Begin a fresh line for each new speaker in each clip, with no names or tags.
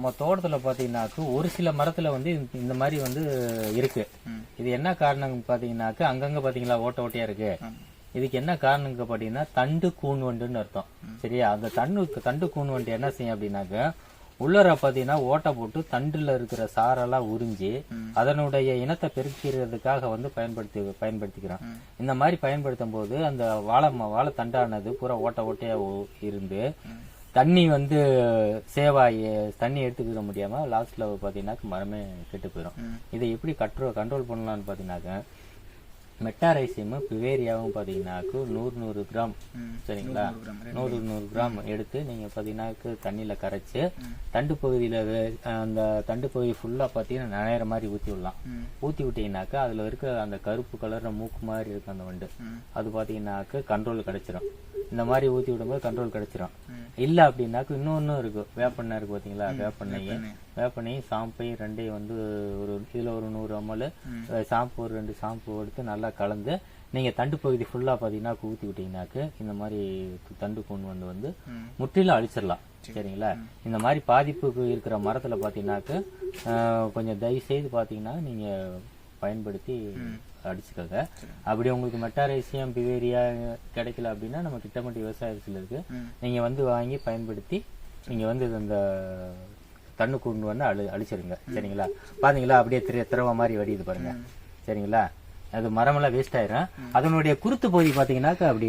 நம்ம தோட்டத்துல பாத்தீங்கன்னாக்கு ஒரு சில மரத்துல வந்து இந்த- மாதிரி வந்து இருக்கு. இது என்ன காரணம் பாத்தீங்கன்னாக்கு அங்கங்க பாத்தீங்களா ஓட்ட ஓட்டையா இருக்கு. இதுக்கு என்ன காரணங்க பாத்தீங்கன்னா தண்டு கூன் வண்டுன்னு அர்த்தம். சரியா? அந்த தண்டு தண்டு கூன் வண்டு என்ன செய்யும் அப்படின்னாக்க உள்ளர பாத்தீங்கன்னா ஓட்டை போட்டு தண்டுல இருக்கிற சாரெல்லாம் உறிஞ்சி அதனுடைய இனத்தை பெருக்கிறதுக்காக வந்து பயன்படுத்தி பயன்படுத்திக்கிறோம் இந்த மாதிரி பயன்படுத்தும் போது அந்த வாழை ம- வாழை தண்டானது பூரா ஓட்ட ஓட்டையா இருந்து தண்ணி வந்து சேவாயி தண்ணி எடுத்துக்கிற முடியாம லாஸ்ட்ல பாத்தீங்கன்னாக்க மரமே கெட்டு போயிடும் இதை எப்படி கண்ட்ரோல் கண்ட்ரோல் பண்ணலாம்னு பாத்தீங்கன்னாக்க மெட்டாரைசியமும் பிவேரியாவும் பாத்தீங்கன்னாக்கு நூறு நூறு கிராம். சரிங்களா? நூறு நூறு கிராம் எடுத்து நீங்க பாத்தீங்கன்னாக்கு தண்ணியில கரைச்சு தண்டு பகுதியில அந்த தண்டு பகுதி ஃபுல்லா பாத்தீங்கன்னா நனையிற மாதிரி ஊத்தி விடலாம். ஊத்தி விட்டீங்கன்னாக்கா அதுல இருக்க அந்த கருப்பு கலர்ல மூக்கு மாதிரி இருக்கு அந்த வண்டு. அது பாத்தீங்கன்னாக்க கண்ட்ரோல் கிடைச்சிரும் இந்த மாதிரி ஊத்தி விடும்போது கண்ட்ரோல் கிடைச்சிரும் இல்ல அப்படின்னாக்க இன்னொன்னும் இருக்கு. வேப்பெண்ணெய் இருக்கு பாத்தீங்களா? வேப்பெண்ணெய். வேப்பெண்ணெயும் சாம்பையும் ரெண்டையும் வந்து ஒரு இதுல ஒரு நூறு அமல் ஷாம்பு ஒரு ரெண்டு ஷாம்பு எடுத்து நல்லா கலந்து நீங்க தண்டு பகுதி ஃபுல்லா பாத்தீங்கன்னா ஊத்தி விட்டீங்கன்னாக்க இந்த மாதிரி தண்டு கூண் வந்து வந்து முற்றிலும் அழிச்சிடலாம். சரிங்களா? இந்த மாதிரி பாதிப்புக்கு இருக்கிற மரத்துல பாத்தீங்கன்னாக்க ஆஹ், கொஞ்சம் தயவு செய்து பாத்தீங்கன்னா நீங்க பயன்படுத்தி அடிச்சுக்கோங்க. அப்படி உங்களுக்கு மெட்டாரைசியம் பிவேரியா கிடைக்கல அப்படின்னா நம்ம திட்டமிட்ட விவசாயத்தில் இருக்கு. நீங்க வந்து வாங்கி பயன்படுத்தி நீங்க வந்து அந்த தண்ணு கூண்டு வந்து அழி அழிச்சிருங்க. சரிங்களா? பாத்தீங்களா? அப்படியே திர திரவ மாதிரி வடியுது பாருங்க. சரிங்களா? அது மரமெல்லாம் வேஸ்ட் ஆயிரும். அதனுடைய குருத்து பகுதி பாத்தீங்கன்னாக்கா அப்படி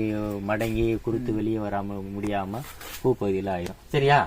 மடங்கி குருத்து வெளியே வராம முடியாம பூ பகுதியில ஆயிரும். சரியா?